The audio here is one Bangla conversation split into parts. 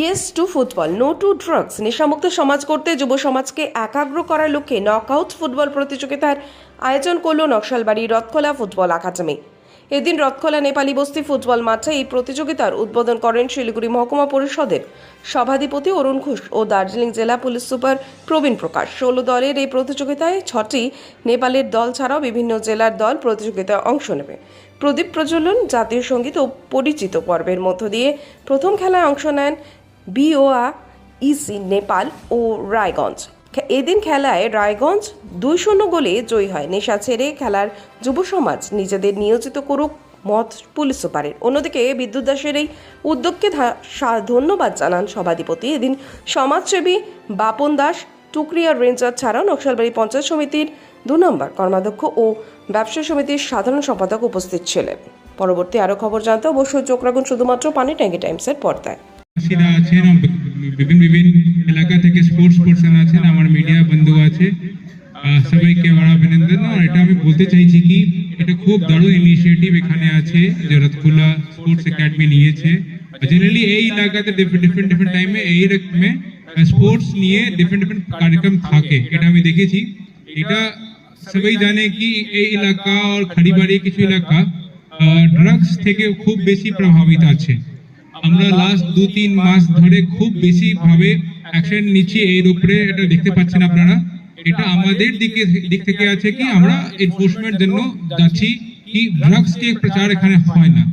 Yes, to football, no to drugs. নেশামুক্ত সমাজ করতে যুব সমাজকে একাগ্র করার লক্ষ্যে নকআউট ফুটবল প্রতিযোগিতার আয়োজন করল নকশালবাড়ি রথখোলা ফুটবল একাডেমি। এদিন রথখোলা নেপালি বস্তি ফুটবল মাঠে এই প্রতিযোগিতার উদ্বোধন করেন শিলিগুড়ি মহকুমা পরিষদের সভাধিপতি অরুণ ঘোষ ও দার্জিলিং জেলা পুলিশ সুপার প্রবীণ প্রকাশ। ষোলো দলের এই প্রতিযোগিতায় ছটি নেপালের দল ছাড়াও বিভিন্ন জেলার দল প্রতিযোগিতায় অংশ নেবে। প্রদীপ প্রজ্বলন জাতীয় সংগীত ও পরিচিত পর্বের মধ্য দিয়ে প্রথম খেলায় অংশ নেন বিওয়া ইসি নেপাল ও রায়গঞ্জ এদিন খেলায় রায়গঞ্জ দুই শূন্য গোলে জয়ী হয়। নেশা ছেড়ে খেলার যুব সমাজ নিজেদের নিয়োজিত করুক মত পুলিশ সুপারের। অন্যদিকে বিদ্যুৎ দাসের এই উদ্যোগকে ধন্যবাদ জানান সভাধিপতি। এদিন সমাজসেবী বাপন দাস টুকরিয়া রেঞ্জার ছাড়াও নকশালবাড়ি পঞ্চায়েত সমিতির দু নম্বর কর্মাধ্যক্ষ ও ব্যবসা সমিতির সাধারণ সম্পাদক উপস্থিত ছিলেন। পরবর্তী আরও খবর জানতে অবশ্যই চোখ রাখুন শুধুমাত্র পানি ট্যাঙ্কি টাইমসের পর্দায়। চাষিরা আছেন বিভিন্ন বিভিন্ন এলাকা থেকে স্পোর্টস পার্সন আছেন, আমার মিডিয়া বন্ধু আছে। সবাইকে আমার অভিনন্দন। আর এটা আমি বলতে চাইছি কি, এটা খুব দারুণ ইনিশিয়েটিভ এখানে আছে যে রথখোলা স্পোর্টস একাডেমি নিয়েছে। জেনারেলি এই এলাকাতে ডিফারেন্ট ডিফারেন্ট টাইমে এই রকমে স্পোর্টস নিয়ে ডিফারেন্ট ডিফারেন্ট কার্যক্রম থাকে। এটা আমি দেখেছি। এটা সবাই জানে কি, এই এলাকা আর খাড়িবাড়ি কিছু এলাকা ড্রাগস থেকে খুব বেশি প্রভাবিত আছে। আমরা লাস্ট দু, তিন মাস ধরে খুব বেশি ভাবে অ্যাকশন নিচ্ছি এর উপরে, এটা দেখতে পাচ্ছেন আপনারা। এটা আমাদের দিকে, দিক থেকে আছে কি, আমরা এনফোর্সমেন্ট জন্য যাচ্ছি কি ড্রাগস কে প্রচার এখানে হয় না।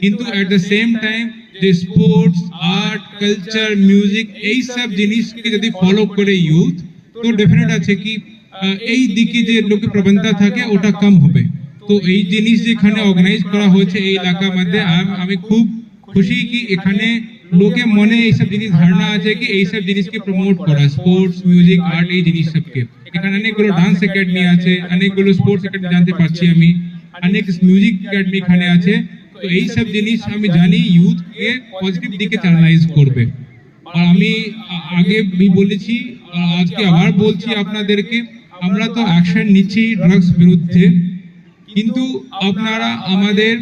কিন্তু এট দ্য সেম টাইম যে স্পোর্টস আর্ট কালচার মিউজিক এই সব জিনিসকে যদি ফলো করে ইউথ তো ডেফিনেট আছে কি এই দিকে যে লোকে প্রবণতা থাকে, ওটা কম হবে। তো এই জিনিস যেখানে অর্গানাইজ করা হয়েছে এই এলাকার মধ্যে আমি খুব খুশি কি এখানে লোকে মনে এইসব জিনিস ধারণা আছে কি এইসব জিনিসকে প্রমোট করা স্পোর্টস মিউজিক আর্ট এই জিনিস সবকে? এখানে অনেকগুলো ডান্স একাডেমি আছে, অনেকগুলো স্পোর্টস একাডেমি জানতে পারছি আমি, অনেক মিউজিক একাডেমি এখানে আছে। তো এই সব জিনিস আমি জানি ইউথ কে পজিটিভ দিকে চ্যানেলাইজ করবে। আর আমি আগে বলেছি, আজকে আবার বলছি আপনাদেরকে, আমরা তো অ্যাকশন নিচ্ছি ড্রাগস বিরুদ্ধে। কিন্তু আপনারা আমাদের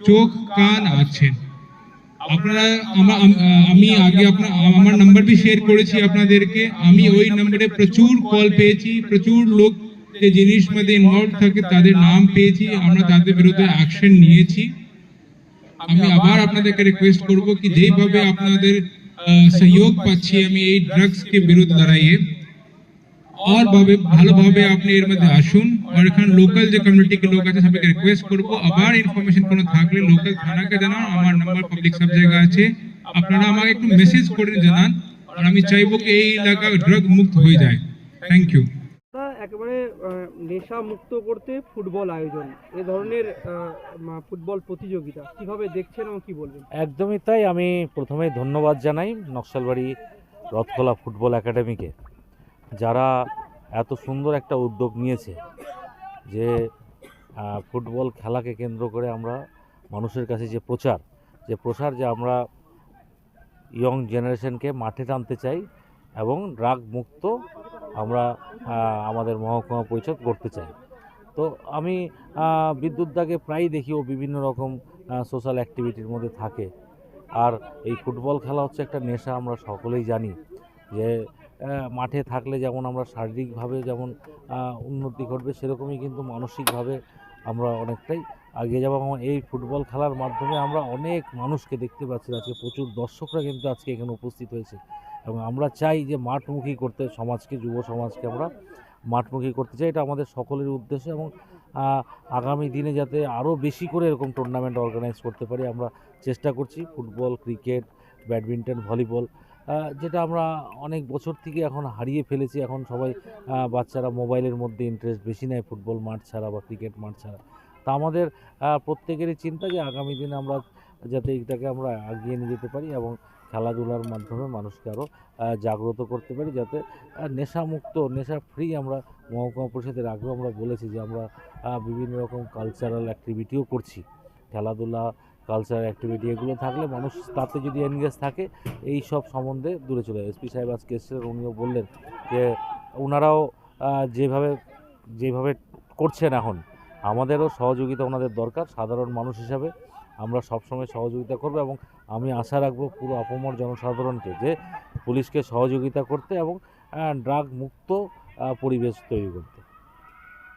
চোখ, কান আছেন আমা- আগে আমার নাম্বার শেয়ার করেছি আপনাদেরকে। আমি ওই নম্বরে প্রচুর কল পেয়েছি, প্রচুর লোক যে জিনিস মধ্যে ইনভলভ থাকে, তাদের নাম পেয়েছি, আমরা তাদের বিরুদ্ধে অ্যাকশন নিয়েছি। আমি আবার আপনাদেরকে রিকোয়েস্ট করব কি যেভাবে আপনাদের সহযোগ পাচ্ছি আমি এই ড্রাগস কে বিরুদ্ধে লড়াইয়ে আর ভাবে ভালোভাবে আপনি এর মধ্যে আসুন। আর এখানে লোকাল যে কমিউনিটি কে লোক আছে সবাইকে রিকোয়েস্ট করব। আবার ইনফরমেশন কোনো থাকলে লোকাল থানাকে জানান। আমার নাম্বার পাবলিক সব জায়গা আছে। আপনারা আমাকে একটু মেসেজ করে জানান। আর আমি চাইব কি এই এলাকা ড্রাগ মুক্ত হয়ে যায়। থ্যাংক ইউ তা একেবারে নেশা মুক্ত করতে ফুটবল আয়োজন। এ ধরনের ফুটবল প্রতিযোগিতা। কীভাবে দেখছেন এবং কি বলবেন? একদমই তাই। আমি প্রথমেই ধন্যবাদ জানাই নকশালবাড়ি রথখোলা ফুটবল একাডেমিকে। যারা এত সুন্দর একটা উদ্যোগ নিয়েছে যে ফুটবল খেলাকে কেন্দ্র করে আমরা মানুষের কাছে যে প্রচার, যে প্রসার যে আমরা ইয়ং জেনারেশনকে মাঠে টানতে চাই এবং ড্রাগ মুক্ত আমরা আমাদের মহকুমা পরিষদ করতে চাই। তো আমি বিদ্যুৎ দাকে প্রায়ই দেখি ও বিভিন্ন রকম সোশ্যাল অ্যাক্টিভিটির মধ্যে থাকে। আর এই ফুটবল খেলা হচ্ছে একটা নেশা, আমরা সকলেই জানি যে মাঠে থাকলে যেমন আমরা শারীরিকভাবে যেমন উন্নতি ঘটবে সেরকমই কিন্তু মানসিকভাবে আমরা অনেকটাই এগিয়ে যাব এই ফুটবল খেলার মাধ্যমে আমরা অনেক মানুষকে দেখতে পাচ্ছি। আজকে প্রচুর দর্শকরা কিন্তু আজকে এখানে উপস্থিত হয়েছে এবং আমরা চাই যে মাঠমুখী করতে সমাজকে, যুব সমাজকে আমরা মাঠমুখী করতে চাই। এটা আমাদের সকলের উদ্দেশ্য এবং আগামী দিনে যাতে আরও বেশি করে এরকম টুর্নামেন্ট অর্গানাইজ করতে পারি আমরা চেষ্টা করছি। ফুটবল, ক্রিকেট, ব্যাডমিন্টন, ভলিবল যেটা আমরা অনেক বছর থেকে এখন হারিয়ে ফেলেছি। এখন সবাই বাচ্চারা মোবাইলের মধ্যে ইন্টারেস্ট বেশি নেয় ফুটবল মাঠ ছাড়া বা ক্রিকেট মাঠ ছাড়া। তা আমাদের প্রত্যেকেরই চিন্তা যে আগামী দিনে আমরা যাতে এইটাকে আমরা এগিয়ে নিয়ে যেতে পারি এবং খেলাধুলার মাধ্যমে মানুষকে আরও জাগ্রত করতে পারি যাতে নেশামুক্ত নেশা ফ্রি আমরা মহকুমা পরিষদের আগেও আমরা বলেছি যে আমরা বিভিন্ন রকম কালচারাল অ্যাক্টিভিটিও করছি। খেলাধুলা কালচারাল অ্যাক্টিভিটি এগুলো থাকলে মানুষ তাতে যদি এনগেজ থাকে, এই সব সম্বন্ধে দূরে চলে যায় এসপি সাহেব আজকে এসেছিলেন, উনিও বললেন যে ওনারাও যেভাবে যেভাবে করছেন এখন, আমাদেরও সহযোগিতা ওনাদের দরকার, সাধারণ মানুষ হিসাবে আমরা সবসময় সহযোগিতা করব এবং আমি আশা রাখব পুরো অপমর জনসাধারণকে যে, পুলিশকে সহযোগিতা করতে এবং ড্রাগ মুক্ত পরিবেশ তৈরি করতে।